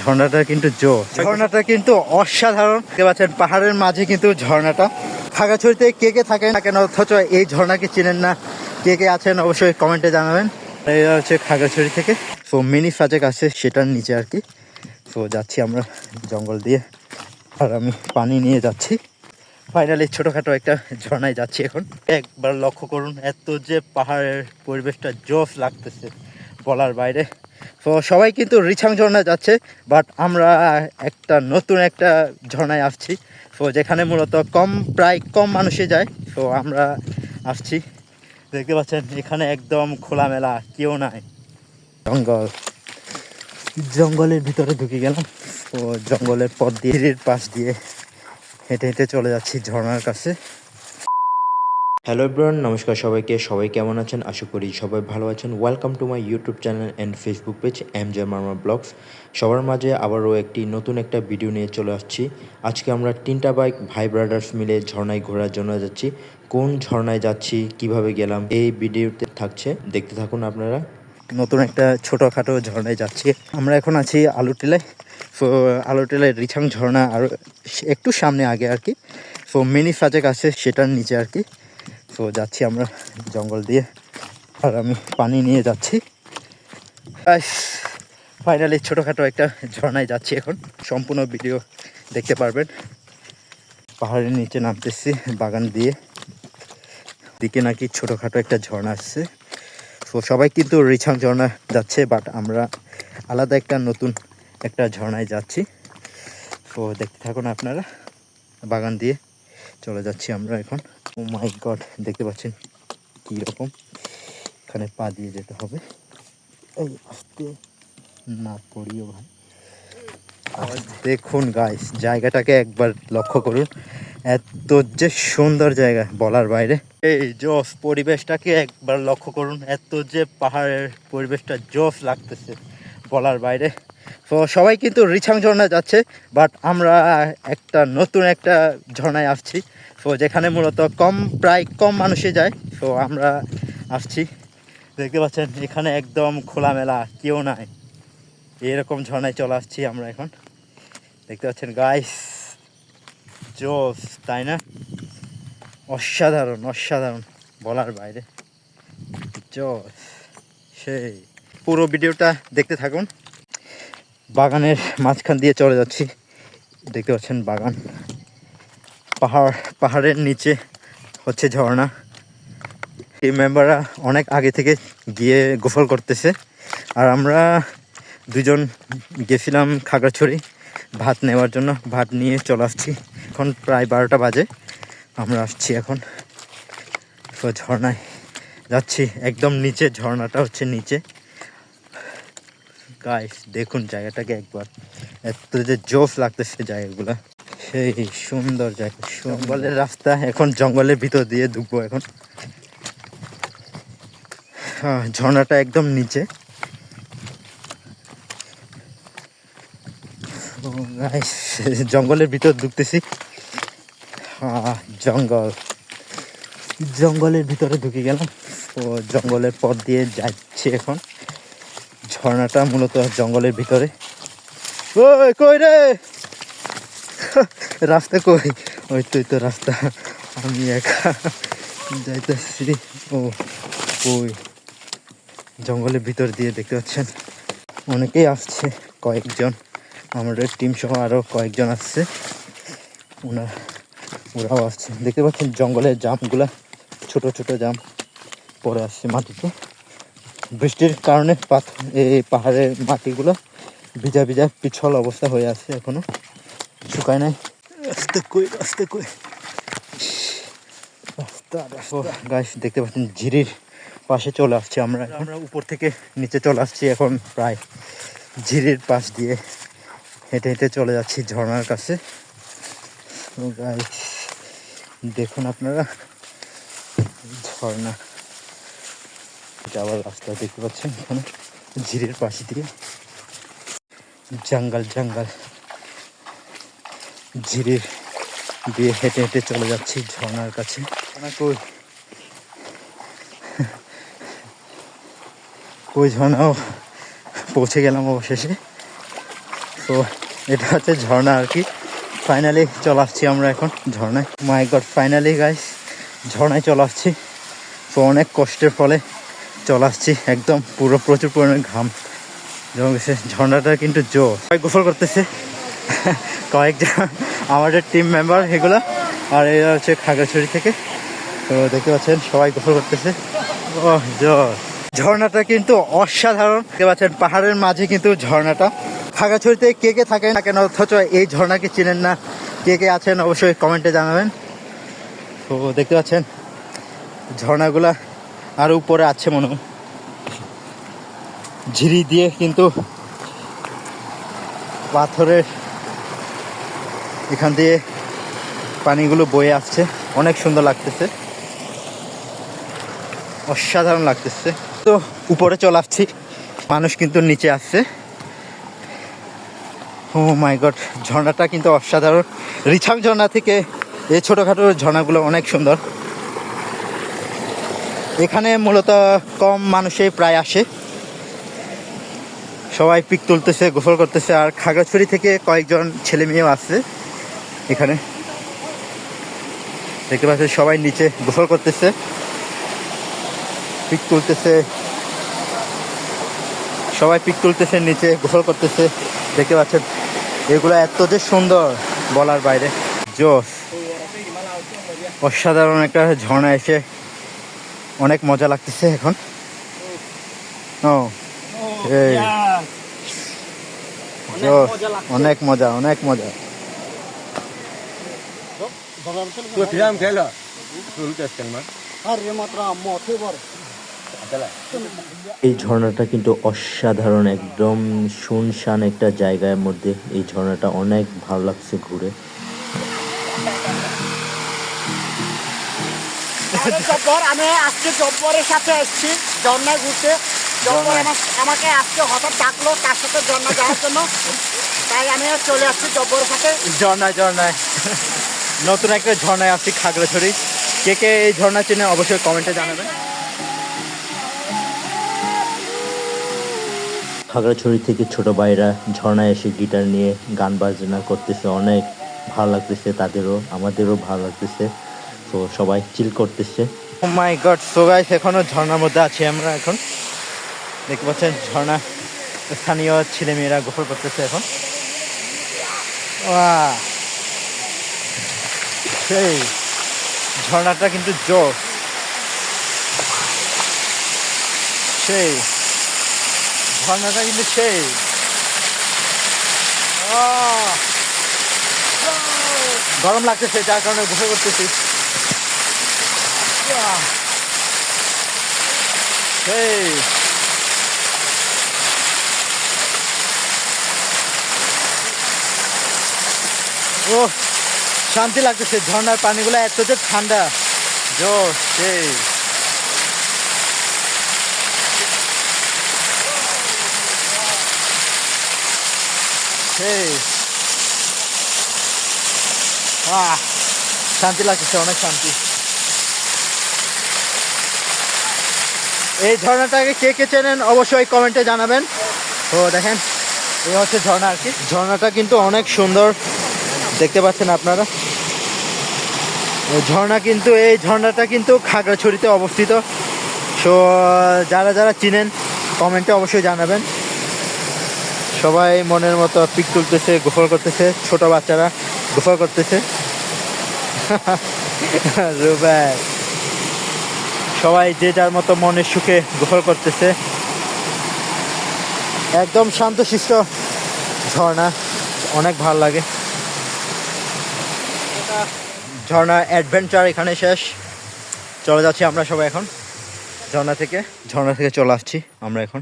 ঝর্ণাটা কিন্তু জো ঝর্ণাটা কিন্তু অসাধারণ। দেখতে পাচ্ছেন, পাহাড়ের মাঝে কিন্তু ঝর্ণাটা। খাগাছড়িতে কে কে থাকেন না কেন, অথচ এই ঝর্ণাকে চিনেন না। কে কে আছেন অবশ্যই কমেন্টে জানাবেন। এই হচ্ছে খাগড়াছড়ি থেকে। তো মিনি সাজেক আছে সেটার নিচে আর কি। তো যাচ্ছি আমরা জঙ্গল দিয়ে। আর আমি পানি নিয়ে যাচ্ছি। ফাইনালি ছোটোখাটো একটা ঝর্ণায় যাচ্ছি এখন। একবার লক্ষ্য করুন, এত যে পাহাড়ের পরিবেশটা জোস লাগতেছে বলার বাইরে। তো সবাই কিন্তু রিছাং ঝর্ণায় যাচ্ছে বাট আমরা একটা নতুন একটা ঝর্ণায় আসছি। তো যেখানে মূলত কম, প্রায় কম মানুষই যায়, তো আমরা আসছি। দেখতে পাচ্ছেন, এখানে একদম খোলামেলা, কেউ নাই। জঙ্গল। জঙ্গলের ভিতরে ঢুকে গেলাম। তো জঙ্গলের পথ দিয়ে পাশ দিয়ে হেঁটে হেঁটে চলে যাচ্ছি ঝর্ণার কাছে। হ্যালো এভরিওয়ান নমস্কার সবাইকে। সবাই কেমন আছেন? আশা করি সবাই ভালো আছেন। Welcome to my YouTube channel and Facebook page M J Marma blogs সবার মাঝে আবারও একটি নতুন একটা ভিডিও নিয়ে চলে আসছি। আজকে আমরা তিনটা বাইক ভাই ব্রাদার্স মিলে ঝর্ণায় ঘোরার জন্য যাচ্ছি। কোন ঝর্ণায় যাচ্ছি, কীভাবে গেলাম, এই ভিডিওতে থাকছে। দেখতে থাকুন আপনারা। নতুন একটা ছোটোখাটো ঝর্ণায় যাচ্ছি। আমরা এখন আছি আলুটিলায় তো আলুটিলায় রিছাং ঝর্ণা আর একটু সামনে আগে আর কি। তো মিনি সাজেক আছে সেটার নিচে আর কি। তো যাচ্ছি আমরা জঙ্গল দিয়ে। আর আমি পানি নিয়ে যাচ্ছি। ফাইনালি ছোটোখাটো একটা ঝর্ণায় যাচ্ছি এখন। সম্পূর্ণ ভিডিও দেখতে পারবেন। পাহাড়ের নিচে নামতেছি, বাগান দিয়ে। দিকে নাকি ছোটোখাটো একটা ঝর্ণা আসছে। তো সবাই কিন্তু রিছাং ঝর্ণা যাচ্ছে বাট আমরা আলাদা একটা নতুন একটা ঝর্ণায় যাচ্ছি। তো দেখতে থাকুন আপনারা, বাগান দিয়ে। চলে যাচ্ছি আমরা এখন। ও মাই গড দেখতে পাচ্ছেন কী রকম? এখানে পা দিয়ে যেতে হবে। এই আস্তে না পড়িও ভাই। দেখুন গাইস জায়গাটাকে একবার লক্ষ্য করুন। এত যে সুন্দর জায়গা বলার বাইরে। এই জোস পরিবেশটাকে একবার লক্ষ্য করুন। এত যে পাহাড়ের পরিবেশটা জোস লাগতেছে বলার বাইরে। তো সবাই কিন্তু রিছাং ঝর্ণা যাচ্ছে বাট আমরা একটা নতুন একটা ঝর্ণায় আসছি। তো যেখানে মূলত কম, প্রায় কম মানুষই যায়, তো আমরা আসছি। দেখতে পাচ্ছেন, এখানে একদম খোলামেলা, কেউ নাই। এরকম ঝর্ণায় চলে আসছি আমরা এখন। দেখতে পাচ্ছেন গাইস জোস, তাই না? অসাধারণ অসাধারণ, বলার বাইরে। জোস, সেই, পুরো ভিডিওটা দেখতে থাকুন। বাগানের মাঝখান দিয়ে চলে যাচ্ছি। দেখতে পাচ্ছেন বাগান। পাহাড়, পাহাড়ের নিচে হচ্ছে ঝর্ণা। এই মেম্বাররা অনেক আগে থেকে গিয়ে গোসল করতেছে। আর আমরা দুজন গেছিলাম খাগড়াছড়ি। ভাত নেওয়ার জন্য ভাত নিয়ে চলে আসছি। এখন প্রায় বারোটা বাজে। আমরা আসছি এখন। তো ঝর্ণায় যাচ্ছি। একদম নিচে, ঝর্ণাটা হচ্ছে নিচে। গাইস দেখুন জায়গাটাকে একবার। এত যে জোস লাগতেছে জায়গাগুলো। সেই সুন্দর জায়গা জঙ্গলের রাস্তা। এখন জঙ্গলের ভিতর দিয়ে ঢুকবো এখন। হ্যাঁ, ঝর্ণাটা একদম নিচে। ও জঙ্গলের ভিতর ঢুকতেছি। আহ, জঙ্গল। জঙ্গলের ভিতরে ঢুকে গেলাম। তো জঙ্গলের পথ দিয়ে যাচ্ছি এখন। ঝর্ণাটা মূলত জঙ্গলের ভিতরে। ওই, কই রে? রাস্তা কই? ওই তুই তো রাস্তা। আমি একা যাইতেছি। ও ওই জঙ্গলের ভিতর দিয়ে দেখতে পাচ্ছেন? অনেকেই আসছে, কয়েকজন। আমাদের টিম সহ আরও কয়েকজন আসছে। ওনা, ওরাও আসছে। দেখতে পাচ্ছেন জঙ্গলের জামগুলা, ছোট ছোট জাম পরে আসছে মাটিতে। বৃষ্টির কারণে এই পাহাড়ের মাটিগুলো ভিজা ভিজা পিছল অবস্থা হয়ে আছে এখনও। শুকায় নাই। রাস্তা কই রাস্তা কই? গাছ দেখতে পাচ্ছেন ঝিরির পাশে চলে আসছি আমরা আমরা উপর থেকে নিচে চলে আসছি এখন প্রায় ঝিরির পাশ দিয়ে। হেঁটে হেঁটে চলে যাচ্ছি ঝর্ণার কাছে। গাইস দেখুন আপনারা। ঝর্ণা। যাওয়ার রাস্তা দেখতে পাচ্ছেন এখানে ঝিরের পাশে দিয়ে জঙ্গল জঙ্গল। ঝিরের দিয়ে হেঁটে হেঁটে চলে যাচ্ছি ঝর্ণার কাছে। কই? ঝর্ণাও পৌঁছে গেলাম অবশেষে। তো এটা হচ্ছে ঝর্ণা আর কি। ফাইনালি চলে আসছি আমরা এখন ঝর্ণায়। মাই গড ফাইনালি গাইস ঝর্ণায় চলে আসছি। তো অনেক কষ্টের ফলে চলে আসছি একদম পুরো প্রচুর পরিমাণে ঘাম। জমে ঝর্ণাটা কিন্তু জো। সবাই গোসল করতেছে। কয়েকজন আমাদের টিম মেম্বার এগুলো। আর এরা হচ্ছে খাগড়াছড়ি থেকে। তো দেখতে পাচ্ছেন, সবাই গোসল করতেছে। ও জো। ঝর্ণাটা কিন্তু অসাধারণ। দেখতে পাচ্ছেন, পাহাড়ের মাঝে কিন্তু ঝর্ণাটা। খাগড়াছড়িতে কে কে থাকেন না কেন, অথচ এই ঝর্ণাকে চিনেন না। কে কে আছেন অবশ্যই কমেন্টে জানাবেন। তো দেখতে পাচ্ছেন, ঝর্ণাগুলা আরও উপরে আছে মনে ঝিরি দিয়ে কিন্তু পাথরের এখান দিয়ে পানিগুলো বয়ে আসছে। অনেক সুন্দর লাগতেছে। অসাধারণ লাগতেছে। তো উপরে চলে আসছি। মানুষ কিন্তু নিচে আসছে। ও মাই গড, ঝর্ণাটা কিন্তু অসাধারণ। রিছাং ঝর্ণা থেকে এই ছোটোখাটো ঝর্ণাগুলো অনেক সুন্দর। এখানে মূলত কম মানুষই প্রায় আসে। সবাই পিক তুলতেছে, গোসল করতেছে, আর খাগড়াছড়ি থেকে কয়েকজন ছেলে মেয়েও আসছে এখানে। দেখতে পাচ্ছেন সবাই নিচে গোসল করতেছে, পিক তুলতেছে। সবাই পিক তুলতেছে, নিচে গোসল করতেছে। দেখতে পাচ্ছেন, এগুলো এত যে সুন্দর বলার বাইরে। জোস অসাধারণ একটা ঝর্ণা এসে অনেক মজা লাগতেছে এখন। ও এই। অনেক মজা অনেক মজা mas. এই ঝর্ণাটা কিন্তু অসাধারণ একদম শুনশান একটা জায়গার মধ্যে। এই ঝর্ণাটা অনেক ভালো লাগছে ঘুরে। জব্বর আমি আজকে জব্বরের সাথে এসেছি ঝর্ণা ঘুরতে। জব্বর আমাকে আজকে হঠাৎ ডাকলো তার সাথে ঝর্ণা যাওয়ার জন্য। তাই আমি চলে আসছি জব্বরের সাথে। ঝর্ণায় ঝর্ণায় নতুন একটা ঝর্ণায় আসছি খাগড়াছড়ি। কে কে এই ঝর্ণা চিনে অবশ্যই কমেন্টে জানাবেন। খাগড়াছড়ি থেকে ছোট ভাইরা ঝর্ণায় এসে গিটার নিয়ে গান বাজনা করতেছে অনেক ভালো লাগতেছে তাদেরও আমাদেরও ভালো লাগতেছে। তো সবাই চিল করতেছে। মাই গড সো গাইস এখনও ঝর্ণার মধ্যে আছি আমরা এখন। দেখতে পাচ্ছেন, ঝর্ণা, স্থানীয় ছেলে মেয়েরা গোসল করতেছে এখন! সেই, ঝর্ণাটা কিন্তু জোর সেই, ঝর্ণাটা কিন্তু সেই। গরম লাগতেছে, যার কারণে গোসল করতেছি। সেই ও শান্তি লাগতেছে ঝর্ণার পানিগুলো এত যে ঠান্ডা। সেই শান্তি লাগতেছে অনেক শান্তি। এই ঝর্ণাটাকে কে কে চেনেন অবশ্যই কমেন্টে জানাবেন। তো দেখেন, এই হচ্ছে ঝর্ণা আর কি। ঝর্ণাটা কিন্তু অনেক সুন্দর। দেখতে পাচ্ছেন আপনারা? ঝর্ণা কিন্তু, এই ঝর্ণাটা কিন্তু খাগড়াছড়িতে অবস্থিত। সো, যারা যারা চিনেন, কমেন্টে অবশ্যই জানাবেন। সবাই মনের মতো পিক তুলতেছে, গোসল করতেছে, ছোট বাচ্চারা গোসল করতেছে। রুবাই সবাই যে যার মতো মনের সুখে গোসল করতেছে। একদম শান্ত শিষ্ট ঝর্ণা, অনেক ভালো লাগে। ঝর্ণা অ্যাডভেঞ্চার এখানে শেষ। চলে যাচ্ছি আমরা সবাই এখন। ঝর্ণা থেকে ঝর্ণা থেকে চলে আসছি আমরা এখন।